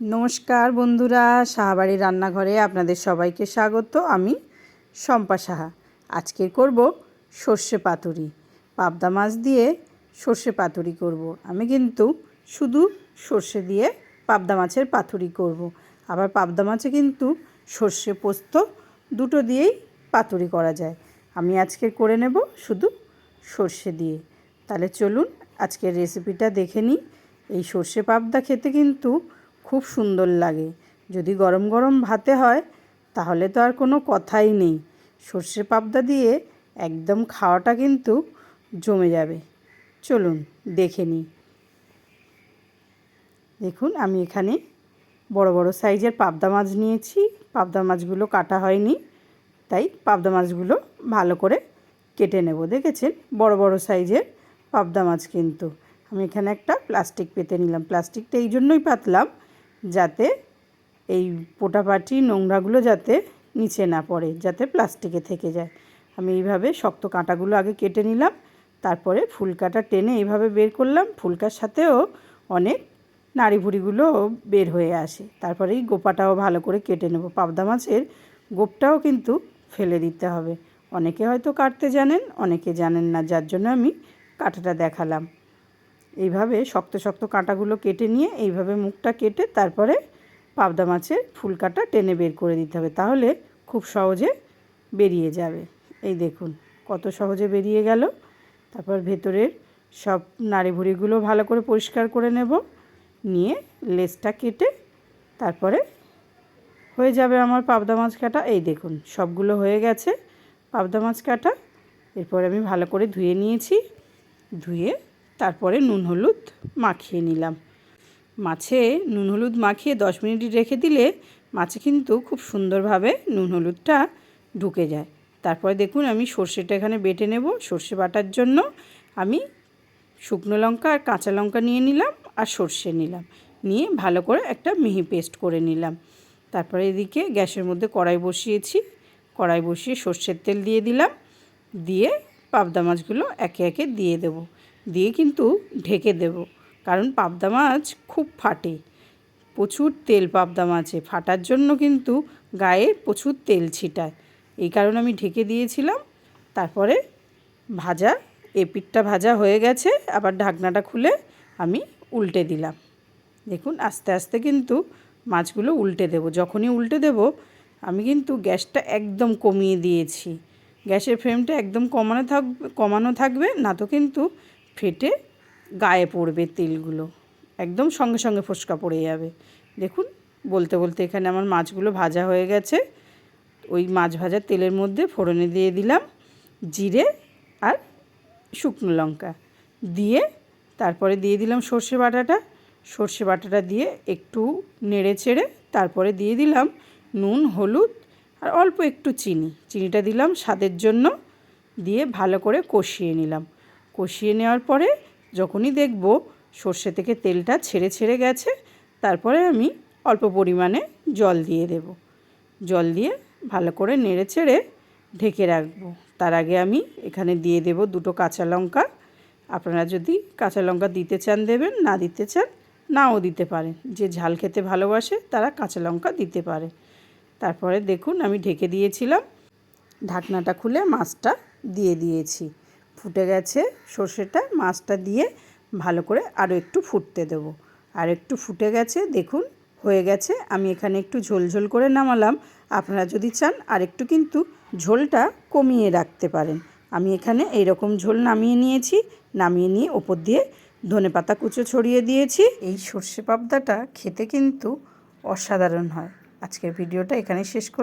নমস্কার বন্ধুরা সাহাবাড়ি রান্নাঘরে আপনাদের সবাইকে স্বাগত। আমি শম্পা সাহা। আজকে করব সর্ষে পাতুরি। পাবদা মাছ দিয়ে সর্ষে পাতুরি করব। আমি কিন্তু শুধু সর্ষে দিয়ে পাবদা মাছের পাতুরি করব। আবার পাবদা মাছে কিন্তু সর্ষে পোস্ত দুটো দিয়েই পাতুরি করা যায়। আমি আজকে করে নেব শুধু সর্ষে দিয়ে। তাহলে চলুন আজকের রেসিপিটা দেখে নিই। এই সর্ষে পাবদা খেতে কিন্তু খুব সুন্দর লাগে। যদি গরম গরম ভাতে হয়, তাহলে তো আর কোনো কথাই নেই। সর্ষে পাবদা দিয়ে একদম খাওয়াটা কিন্তু জমে যাবে। চলুন, দেখে নিই। দেখুন, আমি এখানে বড় বড় সাইজের পাবদা মাছ নিয়েছি। পাবদা মাছগুলো কাটা হয়নি, তাই পাবদা মাছগুলো ভালো করে কেটে নেব। দেখেছেন? বড় বড় সাইজের পাবদা মাছ কিন্তু। আমি এখানে একটা প্লাস্টিক পেতে নিলাম। প্লাস্টিকটা এই জন্যই পাতলাম যাতে এই পোটাপাটি নোংরাগুলো যাতে নিচে না পড়ে, যাতে প্লাস্টিকে থেকে যায়। আমি এইভাবে শক্ত কাঁটাগুলো আগে কেটে নিলাম, তারপরে ফুলকাটা টেনে এইভাবে বের করলাম। ফুলকার সাথেও অনেক নাড়ি ভুড়িগুলো বের হয়ে আসে। তারপরে এই গোপাটাও ভালো করে কেটে নেব। পাবদা মাছের গোপটাও কিন্তু ফেলে দিতে হবে। অনেকে হয়তো কাটতে জানেন, অনেকে জানেন না, যার জন্য আমি কাটাটা দেখালাম। এইভাবে শক্ত শক্ত কাঁটাগুলো কেটে নিয়ে এইভাবে মুখটা কেটে তারপরে পাবদা মাছের ফুল ফুলকাটা টেনে বের করে দিতে হবে। তাহলে খুব সহজে বেরিয়ে যাবে। এই দেখুন, কত সহজে বেরিয়ে গেল। তারপর ভেতরের সব নাড়ি ভুড়িগুলো ভালো করে পরিষ্কার করে নেব। নিয়ে লেজটা কেটে তারপরে হয়ে যাবে আমার পাবদা মাছ কাটা। এই দেখুন, সবগুলো হয়ে গেছে পাবদা মাছ কাটা। এরপর আমি ভালো করে ধুয়ে নিয়েছি। ধুয়ে তারপরে নুন হলুদ মাখিয়ে নিলাম। মাছে নুন হলুদ মাখিয়ে দশ মিনিট রেখে দিলে মাছে কিন্তু খুব সুন্দরভাবে নুন হলুদটা ঢুকে যায়। তারপরে দেখুন আমি সর্ষেটা এখানে বেটে নেব। সর্ষে বাটার জন্য আমি শুকনো লঙ্কা আর কাঁচা লঙ্কা নিয়ে নিলাম আর সর্ষে নিলাম। নিয়ে ভালো করে একটা মিহি পেস্ট করে নিলাম। তারপরে এদিকে গ্যাসের মধ্যে কড়াই বসিয়েছি। কড়াই বসিয়ে সর্ষের তেল দিয়ে দিলাম। দিয়ে পাবদা মাছগুলো একে একে দিয়ে দেব। দিয়ে কিন্তু ঢেকে দেব। কারণ পাবদা মাছ খুব ফাটে। প্রচুর তেল পাবদা মাছে। ফাটার জন্য কিন্তু গায়ে প্রচুর তেল ছিটায়। এই কারণে আমি ঢেকে দিয়েছিলাম। তারপরে ভাজা এপিটটা ভাজা হয়ে গেছে। আবার ঢাকনাটা খুলে আমি উল্টে দিলাম। দেখুন, আস্তে আস্তে কিন্তু মাছগুলো উল্টে দেব। যখনই উল্টে দেব, আমি কিন্তু গ্যাসটা একদম কমিয়ে দিয়েছি। গ্যাসের ফ্লেমটা একদম কমানো থাকবে কমানো থাকবে, না তো কিন্তু ফেটে গায়ে পড়বে তেলগুলো। একদম সঙ্গে সঙ্গে ফোসকা পড়ে যাবে। দেখুন, বলতে বলতে এখানে আমার মাছগুলো ভাজা হয়ে গেছে। ওই মাছ ভাজার তেলের মধ্যে ফোড়নে দিয়ে দিলাম জিরে আর শুকনো লঙ্কা। দিয়ে তারপরে দিয়ে দিলাম সর্ষে বাটাটা। সর্ষে বাটাটা দিয়ে একটু নেড়ে চেড়ে তারপরে দিয়ে দিলাম নুন, হলুদ আর অল্প একটু চিনি। চিনিটা দিলাম স্বাদের জন্য। দিয়ে ভালো করে কষিয়ে নিলাম। কষিয়ে নেওয়ার পরে যখনই দেখব সর্ষে থেকে তেলটা ছেড়ে ছেড়ে গেছে, তারপরে আমি অল্প পরিমাণে জল দিয়ে দেব। জল দিয়ে ভালো করে নেড়ে ছেড়ে ঢেকে রাখব। তার আগে আমি এখানে দিয়ে দেব দুটো কাঁচা লঙ্কা। আপনারা যদি কাঁচা লঙ্কা দিতে চান দেবেন, না দিতে চান, নাও দিতে পারেন। যে ঝাল খেতে ভালোবাসে, তারা কাঁচা লঙ্কা দিতে পারে। তারপরে দেখুন, আমি ঢেকে দিয়েছিলাম। ঢাকনাটা খুলে মাছটা দিয়ে দিয়েছি। ফুটে গেছে সর্ষেটা, মাছটা দিয়ে ভালো করে আরও একটু ফুটতে দেব। আর একটু ফুটে গেছে, দেখুন, হয়ে গেছে। আমি এখানে একটু ঝোল ঝোল করে নামালাম। আপনারা যদি চান আর একটু কিন্তু ঝোলটা কমিয়ে রাখতে পারেন। আমি এখানে এই রকম ঝোল নামিয়ে নিয়েছি। নামিয়ে নিয়ে ওপর দিয়ে ধনে পাতা কুচো ছড়িয়ে দিয়েছি। এই সর্ষে পাবদাটা খেতে কিন্তু অসাধারণ হয়। আজকের ভিডিওটা এখানে শেষ কর